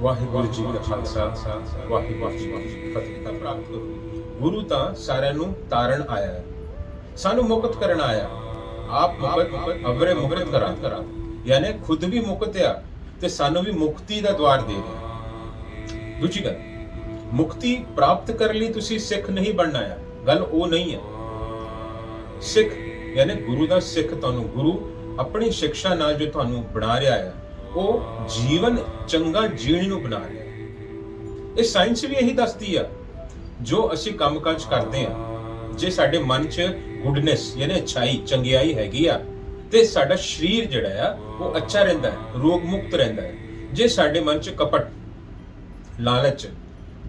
ਵਾਹਿਗੁਰੂ ਜੀ ਕਾ ਖਾਲਸਾ, ਵਾਹਿਗੁਰੂ ਜੀ ਕੀ ਫਤਿਹ ਤਾਂ ਪ੍ਰਾਪਤ ਕਰੋ ਗੁਰੂ ਤਾਂ ਸਾਰਿਆਂ ਨੂੰ ਤਾਰਨ ਆਇਆ ਹੈ, ਸਾਨੂੰ ਮੁਕਤ ਕਰਨ ਆਇਆ ਆਪ ਮੁਕਤ, ਅਵਰੇ ਮੁਕਤ ਕਰਾਂ। ਕਰਾਂ ਯਾਨੀ ਖੁਦ ਵੀ ਮੁਕਤ ਤੇ ਸਾਨੂੰ ਵੀ ਮੁਕਤੀ ਦਾ ਦਵਾਰ ਦੇ ਰਿਹਾ ਦੂਜੀ ਗੱਲ, ਮੁਕਤੀ ਪ੍ਰਾਪਤ ਕਰਨ ਲਈ ਤੁਸੀਂ ਸਿੱਖ ਨਹੀਂ ਬਣਨਾ ਆ ਗੱਲ ਉਹ ਨਹੀਂ ਹੈ। ਸਿੱਖ, ਯਾਨੀ ਗੁਰੂ ਦਾ ਸਿੱਖ ਤੁਹਾਨੂੰ, ਗੁਰੂ ਆਪਣੀ ਸਿੱਖਿਆ ਨਾਲ ਜੋ ਤੁਹਾਨੂੰ ਬਣਾ ਰਿਹਾ ਹੈ ਉਹ ਜੀਵਨ ਚੰਗਾ ਜੀਣ ਨੂੰ ਬਣਾ ਰਿਹਾ ਇਹ ਸਾਇੰਸ ਵੀ ਇਹੀ ਦੱਸਦੀ ਆ, ਜੋ ਅਸੀਂ ਕੰਮਕਾਜ ਕਰਦੇ ਆ, ਜੇ ਸਾਡੇ ਮਨ 'ਚ ਗੁੱਡਨੈਸ ਯਾਨੀ ਅਛਾਈ, ਚੰਗਿਆਈ ਹੈਗੀ ਆ, ਤੇ ਸਾਡਾ ਸਰੀਰ ਜਿਹੜਾ ਆ, ਉਹ ਅੱਛਾ ਰਹਿੰਦਾ ਹੈ, ਰੋਗ ਮੁਕਤ ਰਹਿੰਦਾ ਹੈ। ਜੇ ਸਾਡੇ ਮਨ 'ਚ ਕਪਟ, ਲਾਲਚ,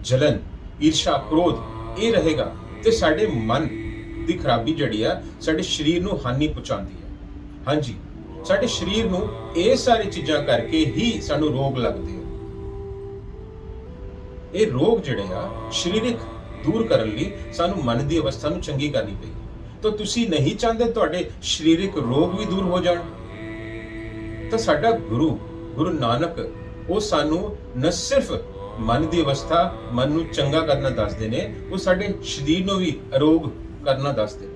ਜਲਨ, ਈਰਸ਼ਾ, ਕ੍ਰੋਧ ਇਹ ਰਹੇਗਾ, ਤੇ ਸਾਡੇ ਮਨ ਦੀ ਖਰਾਬੀ ਜਿਹੜੀ ਆ, ਸਾਡੇ ਸਰੀਰ ਨੂੰ ਹਾਨੀ ਪਹੁੰਚਾਉਂਦੀ ਹੈ। ਹਾਂਜੀ। ਸਾਡੇ ਸਰੀਰ ਨੂੰ ਇਹ ਸਾਰੀ ਚੀਜ਼ਾਂ ਕਰਕੇ ਹੀ ਸਾਨੂੰ ਰੋਗ ਲੱਗਦੇ ਆ। ਇਹ ਰੋਗ ਜਿਹੜੇ ਆ, ਸਰੀਰਕ ਦੂਰ ਕਰਨ ਲਈ ਸਾਨੂੰ ਮਨ ਦੀ ਅਵਸਥਾ ਨੂੰ ਚੰਗੀ ਕਰਨੀ ਪਈ। ਤਾਂ ਤੁਸੀਂ ਨਹੀਂ ਚਾਹੁੰਦੇ ਤੁਹਾਡੇ ਸਰੀਰਕ ਰੋਗ ਵੀ ਦੂਰ ਹੋ ਜਾਣ? ਤਾਂ ਸਾਡਾ ਗੁਰੂ ਗੁਰੂ ਨਾਨਕ, ਉਹ ਸਾਨੂੰ ਨਾ ਸਿਰਫ ਮਨ ਦੀ ਅਵਸਥਾ, ਮਨ ਨੂੰ ਚੰਗਾ ਕਰਨਾ ਦੱਸਦੇ ਨੇ, ਉਹ ਸਾਡੇ ਸਰੀਰ ਨੂੰ ਵੀ ਅਰੋਗ ਕਰਨਾ ਦੱਸਦੇ ਨੇ।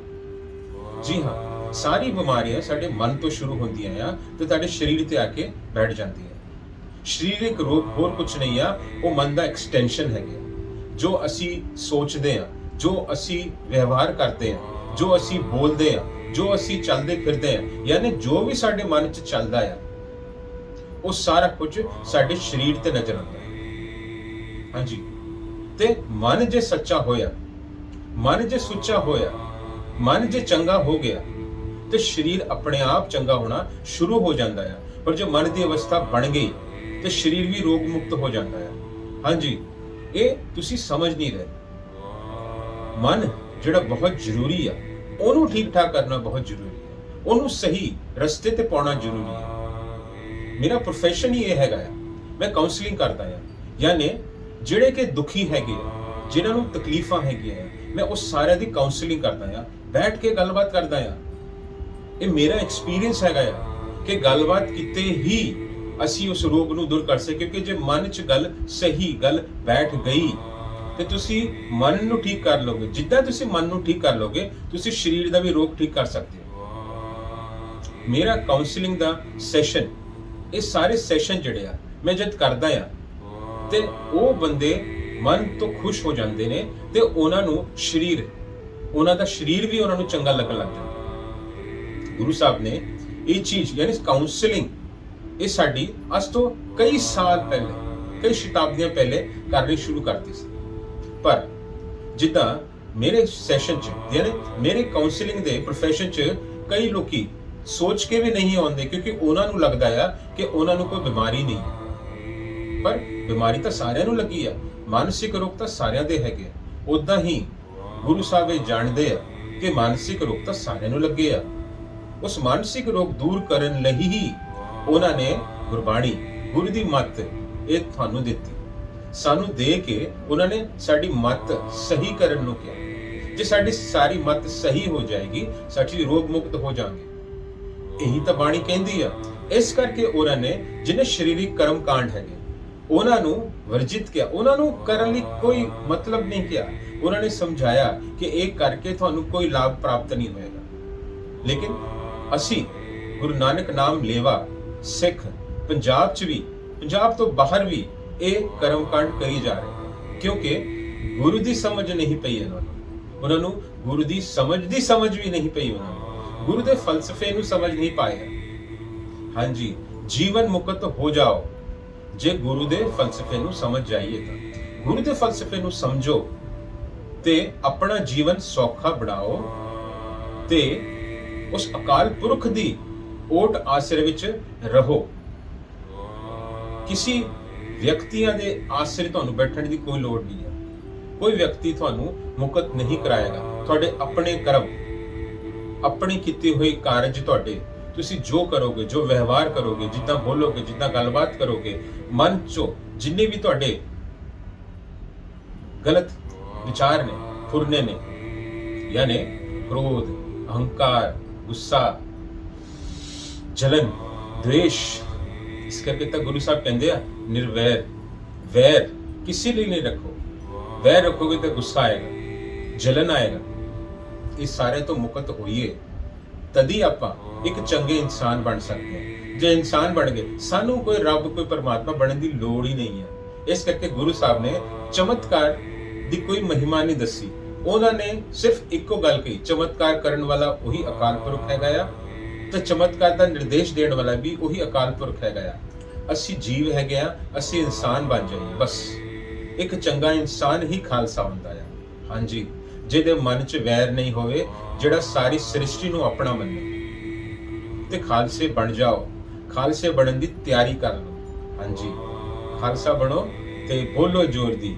ਜੀ ਹਾਂ। ਸਾਰੀ ਬਿਮਾਰੀਆਂ ਸਾਡੇ ਮਨ ਤੋਂ ਸ਼ੁਰੂ ਹੁੰਦੀਆਂ ਆ ਤੇ ਤੁਹਾਡੇ ਸਰੀਰ ਤੇ ਆ ਕੇ ਬੈਠ ਜਾਂਦੀਆਂ। ਸਰੀਰਕ ਰੋਗ ਹੋਰ ਕੁਝ ਨਹੀਂ ਆ, ਉਹ ਮਨ ਦਾ ਐਕਸਟੈਂਸ਼ਨ ਹੈਗੇ ਜੋ ਅਸੀਂ ਸੋਚਦੇ ਆ, ਜੋ ਅਸੀਂ ਵਿਵਹਾਰ ਕਰਦੇ ਆ, ਜੋ ਅਸੀਂ ਬੋਲਦੇ ਆ, ਜੋ ਅਸੀਂ ਚੱਲਦੇ ਫਿਰਦੇ ਆ, ਯਾਨੀ ਜੋ ਵੀ ਸਾਡੇ ਮਨ 'ਚ ਚੱਲਦਾ ਆ, ਉਹ ਸਾਰਾ ਕੁਝ ਸਾਡੇ ਸਰੀਰ ਤੇ ਨਜ਼ਰ ਆਉਂਦਾ। ਹਾਂਜੀ। ਤੇ ਮਨ ਜੇ ਸੱਚਾ ਹੋਇਆ, ਮਨ ਜੇ ਸੁੱਚਾ ਹੋਇਆ, ਮਨ ਜੇ ਚੰਗਾ ਹੋ ਗਿਆ ਤੇ ਸਰੀਰ ਆਪਣੇ ਆਪ ਚੰਗਾ ਹੋਣਾ ਸ਼ੁਰੂ ਹੋ ਜਾਂਦਾ ਹੈ ਪਰ ਜੋ ਮਨ ਦੀ ਅਵਸਥਾ ਬਣ ਗਈ, ਤੇ ਸਰੀਰ ਵੀ ਰੋਗ ਮੁਕਤ ਹੋ ਜਾਂਦਾ ਹੈ ਹਾਂਜੀ, ਇਹ ਤੁਸੀਂ ਸਮਝ ਨਹੀਂ ਰਹੇ। ਮਨ ਜਿਹੜਾ ਬਹੁਤ ਜ਼ਰੂਰੀ ਆ, ਉਹਨੂੰ ਠੀਕ ਠਾਕ ਕਰਨਾ ਬਹੁਤ ਜ਼ਰੂਰੀ ਹੈ ਉਹਨੂੰ ਸਹੀ ਰਸਤੇ ਤੇ ਪਾਉਣਾ ਜ਼ਰੂਰੀ ਹੈ ਮੇਰਾ profession ਹੀ ਇਹ ਹੈਗਾ ਆ। ਮੈਂ ਕਾਉਂਸਲਿੰਗ ਕਰਦਾ ਆ। ਯਾਨੀ ਜਿਹੜੇ ਕਿ ਦੁਖੀ ਹੈਗੇ ਆ, ਜਿਨ੍ਹਾਂ ਨੂੰ ਤਕਲੀਫਾਂ ਹੈਗੀਆਂ ਮੈਂ ਉਹ ਸਾਰਿਆਂ ਦੀ ਕਾਉਂਸਲਿੰਗ ਕਰਦਾ ਆ। ਬੈਠ ਕੇ ਗੱਲਬਾਤ ਕਰਦਾ ਆ। ਇਹ ਮੇਰਾ ਐਕਸਪੀਰੀਅੰਸ ਹੈਗਾ ਆ ਕਿ ਗੱਲਬਾਤ ਕਿਤੇ ਹੀ ਅਸੀਂ ਉਸ ਰੋਗ ਨੂੰ ਦੂਰ ਕਰ ਸਕੀਏ, ਕਿਉਂਕਿ ਜੇ ਮਨ 'ਚ ਗੱਲ ਸਹੀ, ਗੱਲ ਬੈਠ ਗਈ, ਤੇ ਤੁਸੀਂ ਮਨ ਨੂੰ ਠੀਕ ਕਰ ਲੋਗੇ ਜਿੱਦਾਂ ਤੁਸੀਂ ਮਨ ਨੂੰ ਠੀਕ ਕਰ ਲੋਗੇ ਤੁਸੀਂ ਸਰੀਰ ਦਾ ਵੀ ਰੋਗ ਠੀਕ ਕਰ ਸਕਦੇ ਹੋ। ਮੇਰਾ ਕਾਉਂਸਲਿੰਗ ਦਾ ਸੈਸ਼ਨ ਇਹ ਸਾਰੇ ਸੈਸ਼ਨ ਜਿਹੜੇ ਆ, ਮੈਂ ਜਦ ਕਰਦਾ ਆ, ਤੇ ਉਹ ਬੰਦੇ ਮਨ ਤੋਂ ਖੁਸ਼ ਹੋ ਜਾਂਦੇ ਨੇ ਤੇ ਉਹਨਾਂ ਨੂੰ ਸਰੀਰ, ਉਹਨਾਂ ਦਾ ਸਰੀਰ ਵੀ ਉਹਨਾਂ ਨੂੰ ਚੰਗਾ ਲੱਗਣ ਲੱਗ ਜਾਂਦਾ। ਗੁਰੂ ਸਾਹਿਬ ਨੇ ਇਹ ਚੀਜ਼, ਯਾਨੀ ਕਾਉਂਸਲਿੰਗ ਇਹ ਸਾਡੀ ਅੱਜ ਤੋਂ ਕਈ ਸਾਲ ਪਹਿਲੇ, ਕਈ ਸ਼ਤਾਬਦੀਆਂ ਪਹਿਲੇ ਕਰਨੀ ਸ਼ੁਰੂ ਕਰਤੀ ਸੀ। ਪਰ ਜਿੱਦਾਂ ਮੇਰੇ ਸੈਸ਼ਨ 'ਚ, ਯਾਨੀ ਮੇਰੇ ਕਾਉਂਸਲਿੰਗ ਦੇ profession 'ਚ ਕਈ ਲੋਕੀ ਸੋਚ ਕੇ ਵੀ ਨਹੀਂ ਆਉਂਦੇ, ਕਿਉਂਕਿ ਉਹਨਾਂ ਨੂੰ ਲੱਗਦਾ ਆ ਕਿ ਉਹਨਾਂ ਨੂੰ ਕੋਈ ਬਿਮਾਰੀ ਨਹੀਂ ਹੈ। ਪਰ ਬਿਮਾਰੀ ਤਾਂ ਸਾਰਿਆਂ ਨੂੰ ਲੱਗੀ ਆ, ਮਾਨਸਿਕ ਰੋਗ ਤਾਂ ਸਾਰਿਆਂ ਦੇ ਹੈਗੇ ਉਦਾਂ ਹੀ ਗੁਰੂ ਸਾਹਿਬ ਇਹ ਜਾਣਦੇ ਆ ਕਿ ਮਾਨਸਿਕ ਰੋਗ ਤਾਂ ਸਾਰਿਆਂ ਨੂੰ ਲੱਗੇ ਆ। ਉਸ ਮਾਨਸਿਕ ਰੋਗ ਦੂਰ ਕਰਨ ਲਈ ਹੀ ਉਹਨਾਂ ਨੇ ਗੁਰਬਾਣੀ ਗੁਰੂ ਦੀ ਮੱਤ ਇਹ ਤੁਹਾਨੂੰ ਦਿੱਤੀ ਸਾਨੂੰ ਦੇ ਕੇ ਉਹਨਾਂ ਨੇ ਸਾਡੀ ਮੱਤ ਸਹੀ ਕਰਨ ਨੂੰ ਕਿਹਾ ਜੇ ਸਾਡੀ ਸਾਰੀ ਮੱਤ ਸਹੀ ਹੋ ਜਾਏਗੀ ਸਾਡੀ ਰੋਗ ਮੁਕਤ ਹੋ ਜਾਵਾਂਗੇ ਇਹੀ ਤਾਂ ਬਾਣੀ ਕਹਿੰਦੀ ਆ ਇਸ ਕਰਕੇ ਉਹਨਾਂ ਨੇ ਜਿਹਨੇ ਸਰੀਰਿਕ ਕਰਮ ਕਾਂਡ ਹੈਗੇ ਉਹਨਾਂ ਨੂੰ ਵਰਜਿਤ ਕਿਹਾ ਉਹਨਾਂ ਨੂੰ ਕਰਨ ਲਈ ਕੋਈ ਮਤਲਬ ਨਹੀਂ ਕਿਹਾ ਉਹਨਾਂ ਨੇ ਸਮਝਾਇਆ ਕਿ ਇਹ ਕਰਕੇ ਤੁਹਾਨੂੰ ਕੋਈ ਲਾਭ ਪ੍ਰਾਪਤ ਨਹੀਂ ਹੋਏਗਾ ਲੇਕਿਨ ਅਸੀਂ ਗੁਰੂ ਨਾਨਕ ਨਾਮ ਲੇਵਾ, ਸਿੱਖ, ਪੰਜਾਬ 'ਚ ਵੀ, ਪੰਜਾਬ ਤੋਂ ਬਾਹਰ ਵੀ ਇਹ ਕਰਮ ਕਾਂਡ ਕਰੀ ਜਾ ਰਹੇ ਕਿਉਂਕਿ ਗੁਰੂ ਦੀ ਸਮਝ ਨਹੀਂ ਪਈ ਇਹਨਾਂ ਨੂੰ। ਉਹਨਾਂ ਨੂੰ ਗੁਰੂ ਦੀ ਸਮਝ ਦੀ ਸਮਝ ਵੀ ਨਹੀਂ ਪਈ ਉਹਨਾਂ ਨੂੰ। ਗੁਰੂ ਦੇ ਫਲਸਫੇ ਨੂੰ ਸਮਝ ਨਹੀਂ ਪਾਏ ਹਾਂਜੀ, ਜੀਵਨ ਮੁਕਤ ਹੋ ਜਾਓ। ਜੇ ਗੁਰੂ ਦੇ ਫਲਸਫੇ ਨੂੰ ਸਮਝ ਜਾਈਏ ਤਾਂ। ਗੁਰੂ ਦੇ ਫਲਸਫੇ ਨੂੰ ਸਮਝੋ ਤੇ ਆਪਣਾ ਜੀਵਨ ਸੌਖਾ ਬਣਾਓ ਤੇ ਉਸ ਅਕਾਲ ਪੁਰਖ ਦੀ ਓਟ ਆਸਰੇ ਵਿੱਚ ਰਹੋ। ਕਿਸੇ ਵਿਅਕਤੀਆਂ ਦੇ ਆਸਰੇ ਤੁਹਾਨੂੰ ਬੈਠਣ ਦੀ ਕੋਈ ਲੋੜ ਨਹੀਂ ਹੈ। ਕੋਈ ਵਿਅਕਤੀ ਤੁਹਾਨੂੰ ਮੁਕਤ ਨਹੀਂ ਕਰਾਏਗਾ। ਤੁਹਾਡੇ ਆਪਣੇ ਕਰਮ, ਆਪਣੀ ਕੀਤੀ ਹੋਈ ਕਾਰਜ ਤੁਹਾਡੇ, ਤੁਸੀਂ ਜੋ ਕਰੋਗੇ, ਜੋ ਵਿਵਹਾਰ ਕਰੋਗੇ, ਜਿੱਦਾਂ ਬੋਲੋਗੇ, ਜਿੱਦਾਂ ਗੱਲਬਾਤ ਕਰੋਗੇ, ਮਨ ਚੋਂ ਜਿੰਨੇ ਵੀ ਤੁਹਾਡੇ ਗਲਤ ਵਿਚਾਰ ਨੇ, ਫੁਰਨੇ ਨੇ, ਯਾਨੀ ਕ੍ਰੋਧ, ਅਹੰਕਾਰ ਗੁੱਸਾ ਜਲਨ ਦ੍ਵੇਸ਼ ਇਸ ਕਰਕੇ ਤਾਂ ਗੁਰੂ ਸਾਹਿਬ ਕਹਿੰਦੇ ਆ ਨਿਰਵੈਰ ਵੈਰ ਕਿਸੇ ਲਈ ਨਹੀਂ ਰੱਖੋ ਵੈਰ ਰੱਖੋਗੇ ਤਾਂ ਗੁੱਸਾ ਆਏਗਾ ਜਲਨ ਆਏਗਾ ਇਹ ਸਾਰੇ ਤੋਂ ਮੁਕਤ ਹੋਈਏ ਤਦੀ ਆਪਾਂ ਇੱਕ ਚੰਗੇ ਇਨਸਾਨ ਬਣ ਸਕਦੇ ਹਾਂ ਜੇ ਇਨਸਾਨ ਬਣ ਗਏ ਸਾਨੂੰ ਕੋਈ ਰੱਬ ਕੋਈ ਪਰਮਾਤਮਾ ਬਣਨ ਦੀ ਲੋੜ ਹੀ ਨਹੀਂ ਹੈ ਇਸ ਕਰਕੇ ਗੁਰੂ ਸਾਹਿਬ ਨੇ ਚਮਤਕਾਰ ਦੀ ਕੋਈ ਮਹਿਮਾ ਨਹੀਂ ਦੱਸੀ ਉਹਨਾਂ ਨੇ ਸਿਰਫ ਇੱਕੋ ਗੱਲ ਕਹੀ, ਚਮਤਕਾਰ ਕਰਨ ਵਾਲਾ ਉਹੀ ਅਕਾਲ ਪੁਰਖ ਹੈਗਾ ਆ ਤੇ ਚਮਤਕਾਰ ਦਾ ਨਿਰਦੇਸ਼ ਦੇਣ ਵਾਲਾ ਵੀ ਉਹੀ ਅਕਾਲ ਪੁਰਖ ਹੈਗਾ ਆ ਅਸੀਂ ਜੀਵ ਹੈਗੇ ਆ ਅਸੀਂ ਇਨਸਾਨ ਬਣ ਜਾਈਏ, ਬਸ। ਇੱਕ ਚੰਗਾ ਇਨਸਾਨ ਹੀ ਖਾਲਸਾ ਹੁੰਦਾ ਆ। ਹਾਂਜੀ, ਜਿਹਦੇ ਮਨ 'ਚ ਵੈਰ ਨਹੀਂ ਹੋਵੇ, ਜਿਹੜਾ ਸਾਰੀ ਸ੍ਰਿਸ਼ਟੀ ਨੂੰ ਆਪਣਾ ਮੰਨੇ। ਤੇ ਖਾਲਸੇ ਬਣ ਜਾਓ, ਖਾਲਸੇ ਬਣਨ ਦੀ ਤਿਆਰੀ ਕਰ ਲਓ। ਹਾਂਜੀ, ਖਾਲਸਾ ਬਣੋ ਤੇ ਬੋਲੋ ਜ਼ੋਰ ਦੀ।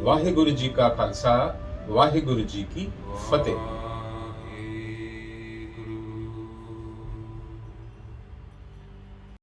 ਵਾਹਿਗੁਰੂ ਜੀ ਕਾ ਖਾਲਸਾ ਵਾਹਿਗੁਰੂ ਜੀ ਕੀ ਫਤਿਹ।